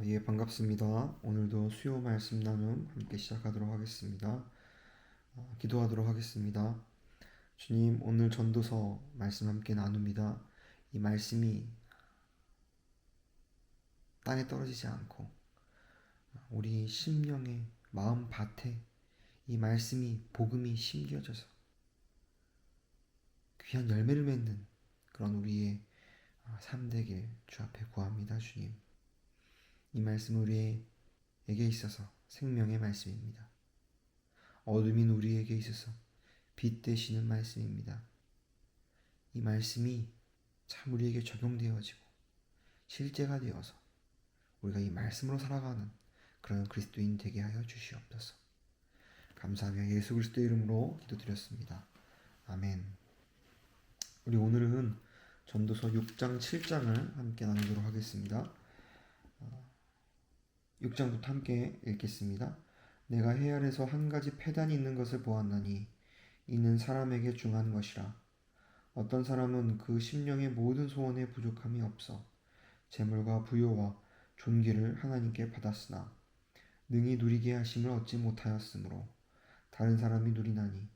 아, 예, 반갑습니다. 오늘도 수요 말씀 나눔 함께 시작하도록 하겠습니다. 아, 기도하도록 하겠습니다. 주님, 오늘 전도서 말씀 함께 나눕니다. 이 말씀이 땅에 떨어지지 않고 우리 심령의 마음 밭에 이 말씀이 복음이 심겨져서 귀한 열매를 맺는 그런 우리의 아, 삶 되길 주 앞에 구합니다, 주님. 이 말씀은 우리에게 있어서 생명의 말씀입니다. 어둠인 우리에게 있어서 빛 되시는 말씀입니다. 이 말씀이 참 우리에게 적용되어지고 실제가 되어서 우리가 이 말씀으로 살아가는 그런 그리스도인 되게 하여 주시옵소서. 감사하며 예수 그리스도의 이름으로 기도드렸습니다. 아멘. 우리 오늘은 전도서 6장 7장을 함께 나누도록 하겠습니다. 6장부터 함께 읽겠습니다. 내가 해 아래서 한 가지 폐단이 있는 것을 보았나니 이는 사람에게 중한 것이라. 어떤 사람은 그 심령의 모든 소원에 부족함이 없어 재물과 부요와 존귀를 하나님께 받았으나 능히 누리게 하심을 얻지 못하였으므로 다른 사람이 누리나니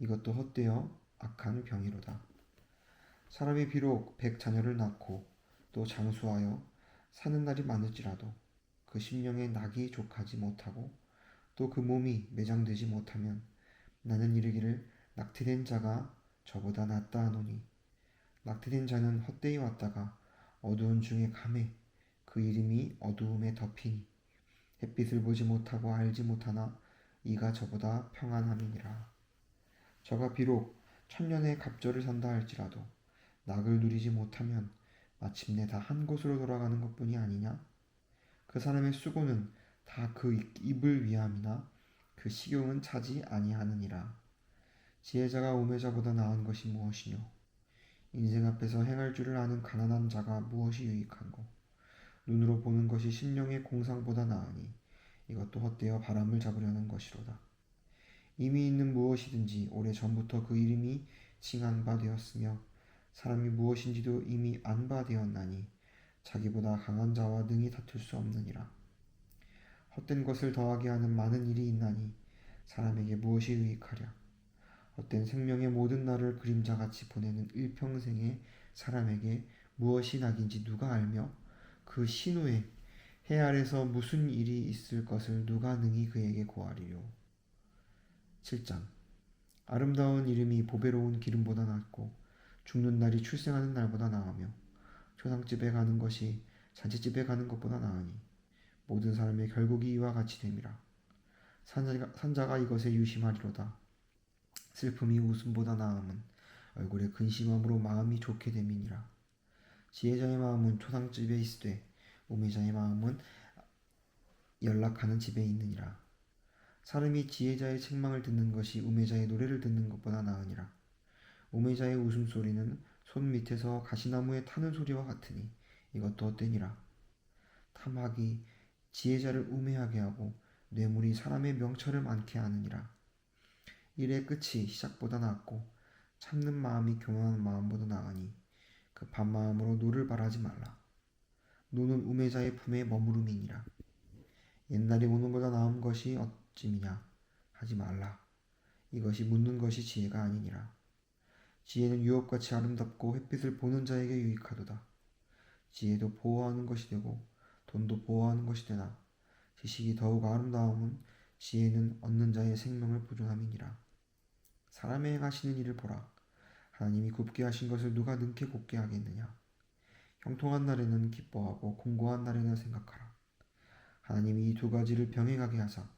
이것도 헛되어 악한 병이로다. 사람이 비록 백 자녀를 낳고 또 장수하여 사는 날이 많을지라도 그 심령에 낙이 족하지 못하고 또 그 몸이 매장되지 못하면 나는 이르기를 낙태된 자가 저보다 낫다 하노니 낙태된 자는 헛되이 왔다가 어두운 중에 감해 그 이름이 어두움에 덮이니 햇빛을 보지 못하고 알지 못하나 이가 저보다 평안함이니라. 저가 비록 천년의 갑절을 산다 할지라도 낙을 누리지 못하면 마침내 다 한 곳으로 돌아가는 것뿐이 아니냐 그 사람의 수고는 다 그 입을 위함이나 그 식용은 차지 아니하느니라. 지혜자가 우매자보다 나은 것이 무엇이뇨? 인생 앞에서 행할 줄을 아는 가난한 자가 무엇이 유익한고? 눈으로 보는 것이 심령의 공상보다 나으니 이것도 헛되어 바람을 잡으려는 것이로다. 이미 있는 무엇이든지 오래 전부터 그 이름이 칭한 바 되었으며 사람이 무엇인지도 이미 안 바 되었나니 자기보다 강한 자와 능히 다툴 수 없느니라. 헛된 것을 더하게 하는 많은 일이 있나니 사람에게 무엇이 유익하랴. 헛된 생명의 모든 날을 그림자같이 보내는 일평생에 사람에게 무엇이 낙인지 누가 알며 그 신후에 해 아래서 무슨 일이 있을 것을 누가 능히 그에게 고하리요. 7장 아름다운 이름이 보배로운 기름보다 낫고 죽는 날이 출생하는 날보다 나으며 초상집에 가는 것이 잔치집에 가는 것보다 나으니 모든 사람의 결국이 이와 같이 됨이라. 산자가, 산자가 이것에 유심하리로다. 슬픔이 웃음보다 나음은 얼굴에 근심함으로 마음이 좋게 됨이니라. 지혜자의 마음은 초상집에 있으되 우매자의 마음은 연락하는 집에 있느니라. 사람이 지혜자의 책망을 듣는 것이 우매자의 노래를 듣는 것보다 나으니라. 우매자의 웃음소리는 손 밑에서 가시나무에 타는 소리와 같으니 이것도 헛되니라. 탐학이 지혜자를 우매하게 하고 뇌물이 사람의 명철을 많게 하느니라. 일의 끝이 시작보다 낫고 참는 마음이 교만한 마음보다 나으니 급한 마음으로 노를 바라지 말라. 노는 우매자의 품에 머무름이니라. 옛날이 오는 보다 나은 것이 어찌미냐 하지 말라. 이것이 묻는 것이 지혜가 아니니라. 지혜는 유업같이 아름답고 햇빛을 보는 자에게 유익하도다. 지혜도 보호하는 것이 되고 돈도 보호하는 것이 되나 지식이 더욱 아름다움은 지혜는 얻는 자의 생명을 보존함이니라. 사람의 행하시는 일을 보라. 하나님이 굽게 하신 것을 누가 능케 곱게 하겠느냐. 형통한 날에는 기뻐하고 공고한 날에는 생각하라. 하나님이 이 두 가지를 병행하게 하사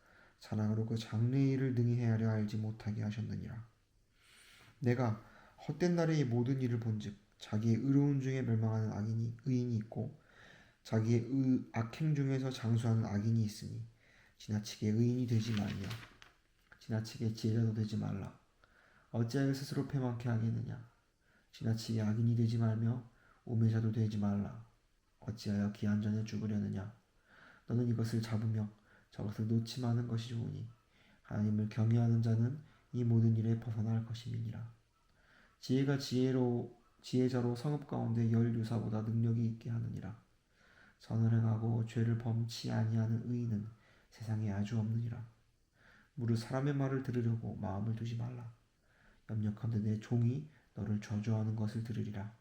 사랑으로 그 장래의 일을 능히 헤아려 알지 못하게 하셨느니라. 내가 헛된 날에 이 모든 일을 본즉 자기의 의로운 중에 멸망하는 악인이 의인이 있고 자기의 의, 악행 중에서 장수하는 악인이 있으니 지나치게 의인이 되지 말며 지나치게 지혜자도 되지 말라. 어찌하여 스스로 패망케 하겠느냐? 지나치게 악인이 되지 말며 우매자도 되지 말라. 어찌하여 기한 전에 죽으려느냐? 너는 이것을 잡으며 저것을 놓지 마는 것이 좋으니 하나님을 경외하는 자는 이 모든 일에 벗어날 것임이니라 지혜가 지혜로 지혜자로 성읍 가운데 열 유사보다 능력이 있게 하느니라. 선을 행하고 죄를 범치 아니하는 의인은 세상에 아주 없느니라. 무릇 사람의 말을 들으려고 마음을 두지 말라. 염려컨대 내 종이 너를 저주하는 것을 들으리라.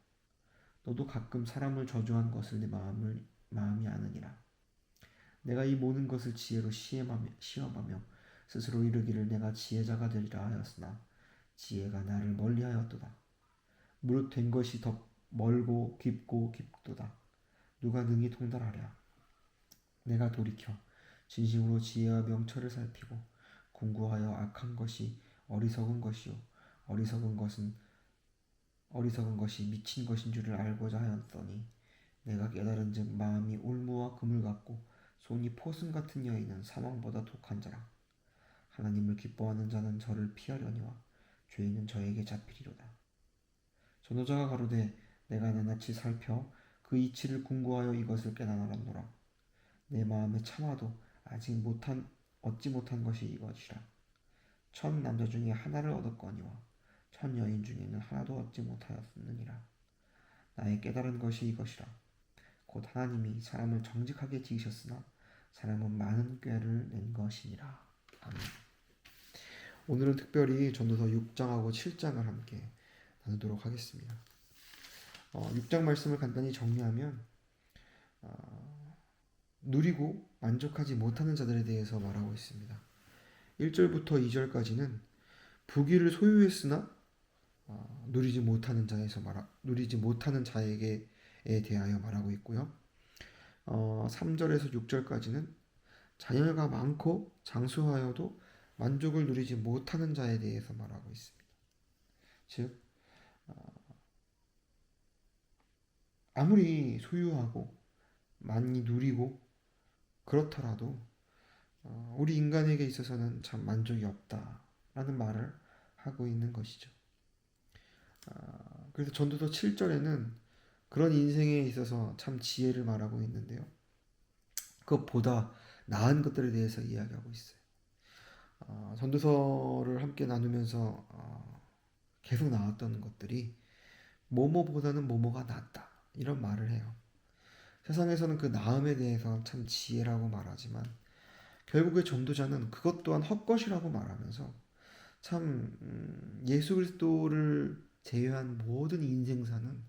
너도 가끔 사람을 저주한 것을 내 마음을 마음이 아느니라. 내가 이 모든 것을 지혜로 시험하며, 시험하며 스스로 이르기를 내가 지혜자가 되리라 하였으나 지혜가 나를 멀리하였도다. 무릇 된 것이 더 멀고 깊고 깊도다. 누가 능히 통달하랴. 내가 돌이켜 진심으로 지혜와 명철을 살피고 궁구하여 악한 것이 어리석은 것이요 어리석은 것은 어리석은 것이 미친 것인 줄을 알고자 하였더니 내가 깨달은즉 마음이 울무와 금을 같고 손이 포승 같은 여인은 사망보다 독한 자라 하나님을 기뻐하는 자는 저를 피하려니와 죄인은 저에게 잡히리로다. 전도자가 가로되 내가 낱낱이 살펴 그 이치를 궁구하여 이것을 깨달았노라. 내 마음에 참아도 아직 못한 얻지 못한 것이 이것이라. 천 남자 중에 하나를 얻었거니와 천 여인 중에는 하나도 얻지 못하였느니라. 나의 깨달은 것이 이것이라. 곧 하나님이 사람을 정직하게 지으셨으나 사람은 많은 꾀를 낸 것이니라. 아멘 오늘은 특별히 전도서 6장하고 7장을 함께 나누도록 하겠습니다 어, 6장 말씀을 간단히 정리하면 어, 누리고 만족하지 못하는 자들에 대해서 말하고 있습니다. 1절부터 2절까지는 부귀를 소유했으나 어, 누리지 못하는 자에서 말하, 누리지 못하는 자에게 에 대하여 말하고 있고요. 어, 3절에서 6절까지는 자녀가 많고 장수하여도 만족을 누리지 못하는 자에 대해서 말하고 있습니다. 즉 어, 아무리 소유하고 많이 누리고 그렇더라도 어, 우리 인간에게 있어서는 참 만족이 없다라는 말을 하고 있는 것이죠. 어, 그래서 전도서 7절에는 그런 인생에 있어서 참 지혜를 말하고 있는데요. 그것보다 나은 것들에 대해서 이야기하고 있어요. 어, 전도서를 함께 나누면서 어, 계속 나왔던 것들이 뭐뭐보다는 뭐뭐가 낫다 이런 말을 해요. 세상에서는 그 나음에 대해서 참 지혜라고 말하지만 결국에 전도자는 그것 또한 헛것이라고 말하면서 참 음, 예수 그리스도를 제외한 모든 인생사는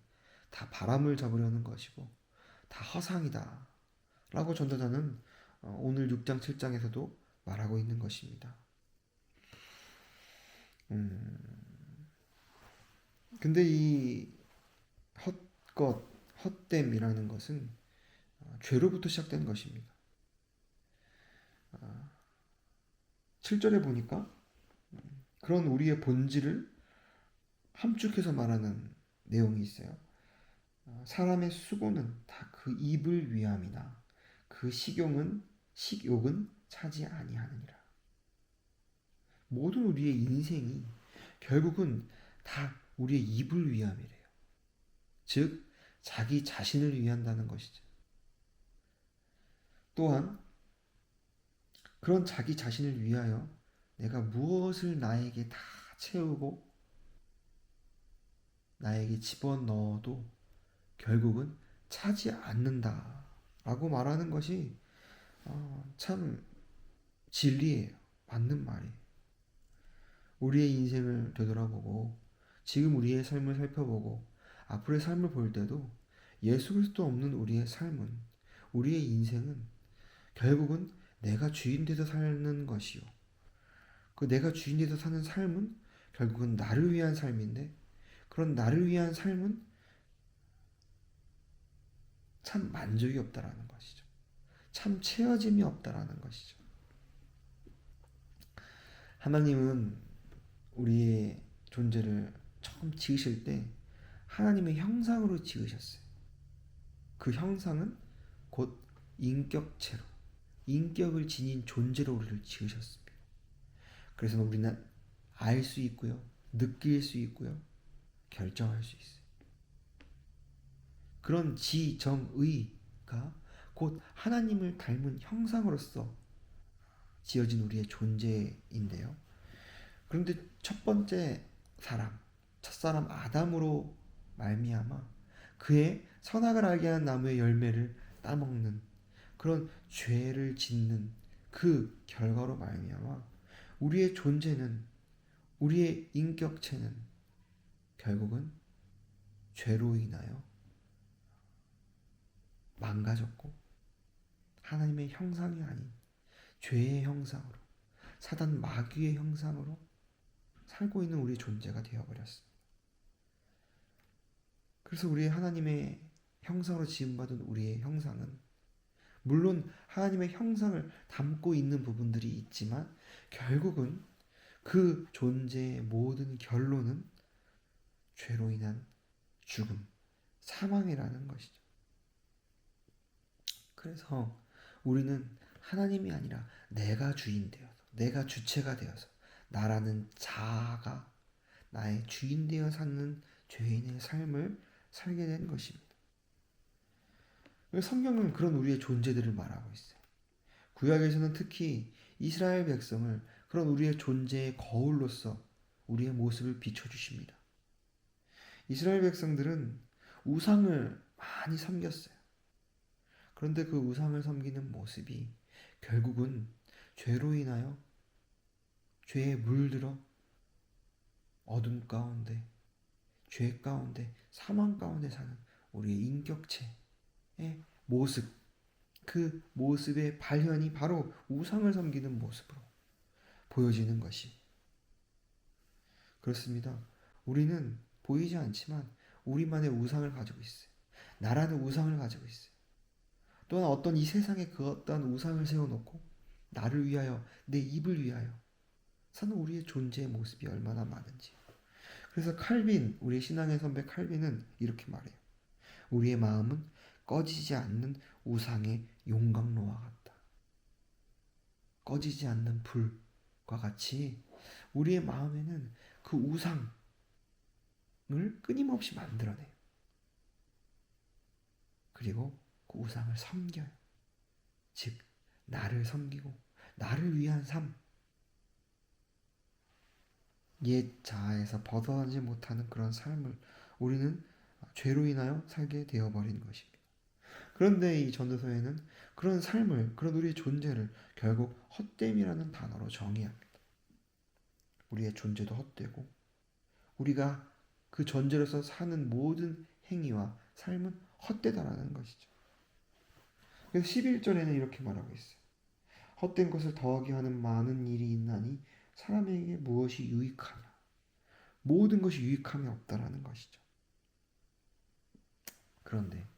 다 바람을 잡으려는 것이고 다 허상이다 라고 전도자는 어, 오늘 6장 7장에서도 말하고 있는 것입니다. 음, 근데 이 헛것, 헛됨이라는 것은 어, 죄로부터 시작된 것입니다. 7절에 보니까 음, 그런 우리의 본질을 함축해서 말하는 내용이 있어요. 어, 사람의 수고는 다 그 입을 위함이나 그 식용은 식욕은 차지 아니하느니라. 모든 우리의 인생이 결국은 다 우리의 입을 위함이래요. 즉 자기 자신을 위한다는 것이죠. 또한 그런 자기 자신을 위하여 내가 무엇을 나에게 다 채우고 나에게 집어넣어도 결국은 차지 않는다 라고 말하는 것이 어, 참 진리예요. 맞는 말이에요. 우리의 인생을 되돌아보고 지금 우리의 삶을 살펴보고 앞으로의 삶을 볼 때도 예수 그리스도 없는 우리의 삶은 우리의 인생은 결국은 내가 주인 돼서 사는 것이요. 그 내가 주인 돼서 사는 삶은 결국은 나를 위한 삶인데 그런 나를 위한 삶은 참 만족이 없다라는 것이죠. 참 채워짐이 없다라는 것이죠. 하나님은 우리의 존재를 처음 지으실 때 하나님의 형상으로 지으셨어요. 그 형상은 곧 인격체로, 인격을 지닌 존재로 우리를 지으셨습니다. 그래서 우리는 알 수 있고요, 느낄 수 있고요, 결정할 수 있어요. 그런 지 정 의가 곧 하나님을 닮은 형상으로서 지어진 우리의 존재인데요. 그런데 첫 번째 사람, 첫사람 아담으로 말미암아 그의 선악을 알게 하는 나무의 열매를 따먹는 그런 죄를 짓는 그 결과로 말미암아 우리의 존재는 우리의 인격체는 결국은 죄로 인하여 망가졌고 하나님의 형상이 아닌 죄의 형상으로 사단 마귀의 형상으로 살고 있는 우리의 존재가 되어버렸습니다. 그래서 우리 하나님의 형상으로 지음받은 우리의 형상은 물론 하나님의 형상을 담고 있는 부분들이 있지만 결국은 그 존재의 모든 결론은 죄로 인한 죽음, 사망이라는 것이죠. 그래서 우리는 하나님이 아니라 내가 주인 되어서, 내가 주체가 되어서, 나라는 자아가 나의 주인 되어 사는 죄인의 삶을 살게 된 것입니다. 성경은 그런 우리의 존재들을 말하고 있어요. 구약에서는 특히 이스라엘 백성을 그런 우리의 존재의 거울로서 우리의 모습을 비춰주십니다. 이스라엘 백성들은 우상을 많이 섬겼어요. 그런데 그 우상을 섬기는 모습이 결국은 죄로 인하여 죄에 물들어 어둠 가운데, 죄 가운데, 사망 가운데 사는 우리의 인격체의 모습, 그 모습의 발현이 바로 우상을 섬기는 모습으로 보여지는 것이. 그렇습니다. 우리는 보이지 않지만 우리만의 우상을 가지고 있어요. 나라는 우상을 가지고 있어요. 또한 어떤 이 세상에 그 어떤 우상을 세워놓고 나를 위하여 내 입을 위하여 사는 우리의 존재의 모습이 얼마나 많은지. 그래서 칼빈, 우리 신앙의 선배 칼빈은 이렇게 말해요. 우리의 마음은 꺼지지 않는 우상의 용광로와 같다. 꺼지지 않는 불과 같이 우리의 마음에는 그 우상을 끊임없이 만들어내요. 그리고 그 우상을 섬겨요. 즉, 나를 섬기고, 나를 위한 삶. 옛 자아에서 벗어나지 못하는 그런 삶을 우리는 죄로 인하여 살게 되어버린 것입니다. 그런데 이 전도서에는 그런 삶을, 그런 우리의 존재를 결국 헛됨이라는 단어로 정의합니다. 우리의 존재도 헛되고, 우리가 그 존재로서 사는 모든 행위와 삶은 헛되다라는 것이죠. 그래서 11절에는 이렇게 말하고 있어요. 헛된 것을 더하게 하는 많은 일이 있나니 사람에게 무엇이 유익하냐? 모든 것이 유익함이 없다라는 것이죠. 그런데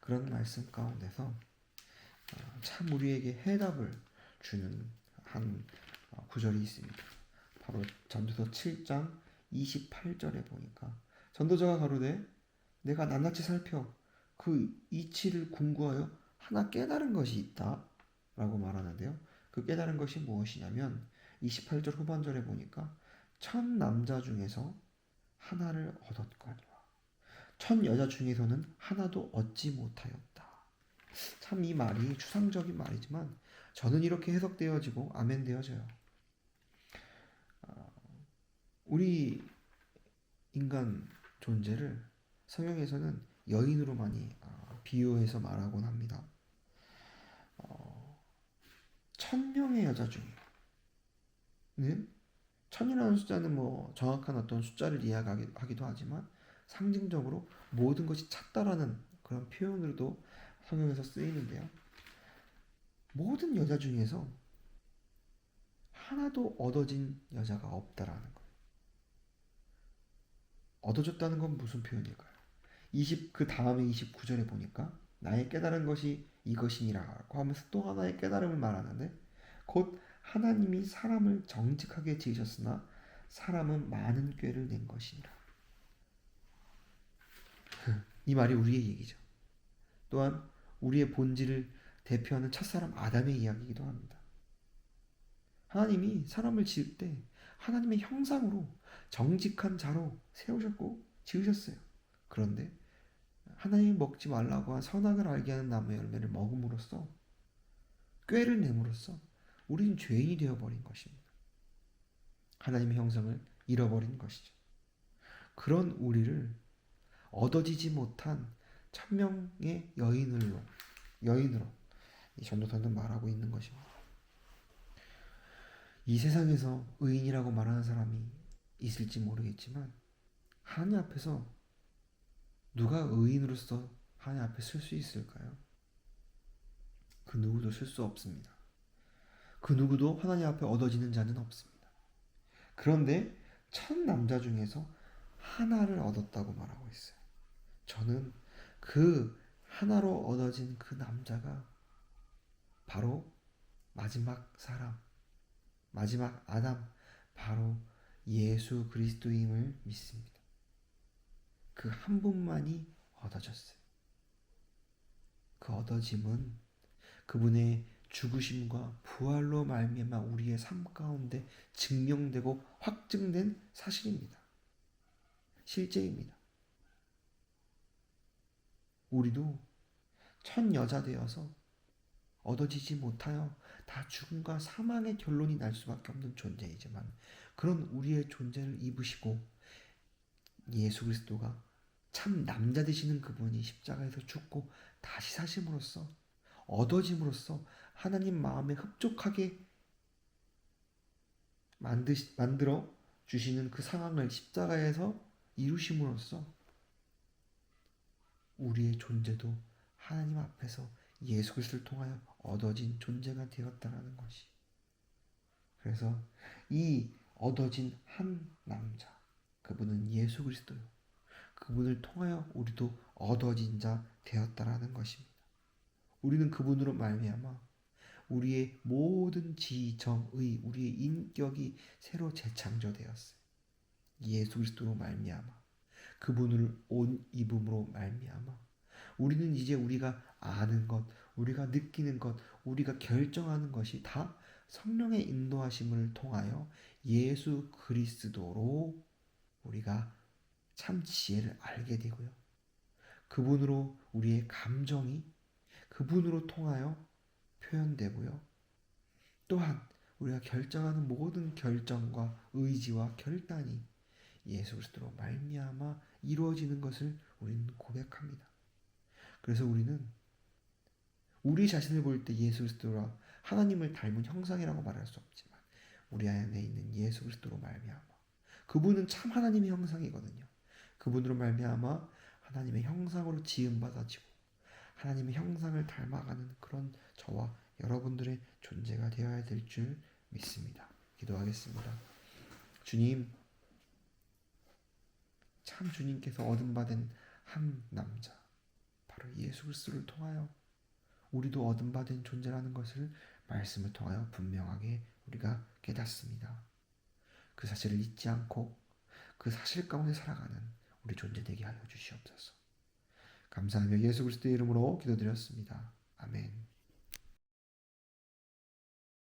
그런 말씀 가운데서 어, 참 우리에게 해답을 주는 한 어, 구절이 있습니다. 바로 전도서 7장 28절에 보니까 전도자가 가로되 내가 낱낱이 살펴 그 이치를 궁구하여 하나 깨달은 것이 있다 라고 말하는데요. 그 깨달은 것이 무엇이냐면 28절 후반절에 보니까 천 남자 중에서 하나를 얻었거니와 천 여자 중에서는 하나도 얻지 못하였다. 참 이 말이 추상적인 말이지만 저는 이렇게 해석되어지고 아멘되어져요. 어, 우리 인간 존재를 성경에서는 여인으로 많이 어, 비유해서 말하곤 합니다. 어, 천 명의 여자 중에 천이라는 숫자는 뭐 정확한 어떤 숫자를 이해하기도 하지만 상징적으로 모든 것이 찼다라는 그런 표현으로도 성경에서 쓰이는데요. 모든 여자 중에서 하나도 얻어진 여자가 없다라는 거예요. 얻어졌다는 건 무슨 표현일까요? 20, 그 다음에 29절에 보니까 나의 깨달은 것이 이것이니라고 하면서 또 하나의 깨달음을 말하는데 곧 하나님이 사람을 정직하게 지으셨으나 사람은 많은 꾀를 낸 것이니라. 이 말이 우리의 얘기죠. 또한 우리의 본질을 대표하는 첫사람 아담의 이야기이기도 합니다. 하나님이 사람을 지을 때 하나님의 형상으로 정직한 자로 세우셨고 지으셨어요. 그런데 하나님이 먹지 말라고 한 선악을 알게 하는 나무의 열매를 먹음으로써 꾀를 내므로써 우리는 죄인이 되어버린 것입니다. 하나님의 형상을 잃어버린 것이죠. 그런 우리를 얻어지지 못한 천명의 여인으로 여인으로 이 전도사는 말하고 있는 것입니다. 이 세상에서 의인이라고 말하는 사람이 있을지 모르겠지만 하나님 앞에서 누가 의인으로서 하나님 앞에 쓸수 있을까요? 그 누구도 쓸 수 없습니다. 그 누구도 하나님 앞에 얻어지는 자는 없습니다. 그런데 천 남자 중에서 하나를 얻었다고 말하고 있어요. 저는 그 하나로 얻어진 그 남자가 바로 마지막 사람, 마지막 아담, 바로 예수 그리스도임을 믿습니다. 그 한 분만이 얻어졌어요. 그 얻어짐은 그분의 죽으심과 부활로 말미암아 우리의 삶 가운데 증명되고 확증된 사실입니다. 실제입니다. 우리도 첫 여자 되어서 얻어지지 못하여 다 죽음과 사망의 결론이 날 수밖에 없는 존재이지만 그런 우리의 존재를 입으시고 예수 그리스도가 참 남자 되시는 그분이 십자가에서 죽고 다시 사심으로써 얻어짐으로써 하나님 마음에 흡족하게 만드시, 만들어 주시는 그 상황을 십자가에서 이루심으로써 우리의 존재도 하나님 앞에서 예수 그리스도를 통하여 얻어진 존재가 되었다라는 것이. 그래서 이 얻어진 한 남자, 그분은 예수 그리스도요. 그분을 통하여 우리도 얻어진 자 되었다라는 것입니다. 우리는 그분으로 말미암아 우리의 모든 지정의 우리의 인격이 새로 재창조되었어요. 예수 그리스도로 말미암아 그분을 온 입음으로 말미암아 우리는 이제 우리가 아는 것, 우리가 느끼는 것, 우리가 결정하는 것이 다 성령의 인도하심을 통하여 예수 그리스도로 우리가 참 지혜를 알게 되고요. 그분으로 우리의 감정이 그분으로 통하여 표현되고요. 또한 우리가 결정하는 모든 결정과 의지와 결단이 예수 그리스도로 말미암아 이루어지는 것을 우리는 고백합니다. 그래서 우리는 우리 자신을 볼 때 예수 그리스도라 하나님을 닮은 형상이라고 말할 수 없지만 우리 안에 있는 예수 그리스도로 말미암아 그분은 참 하나님의 형상이거든요. 그분으로 말미암아 하나님의 형상으로 지음 받아지고 하나님의 형상을 닮아가는 그런 저와 여러분들의 존재가 되어야 될 줄 믿습니다. 기도하겠습니다. 주님, 참 주님께서 바된 한 남자, 바로 예수 그리스도를 통하여 우리도 바된 존재라는 것을 말씀을 통하여 분명하게 우리가 깨닫습니다. 그 사실을 잊지 않고 그 사실 가운데 살아가는 우리 존재 되게 하여 주시옵소서. 감사하며 예수 그리스도의 이름으로 기도드렸습니다. 아멘.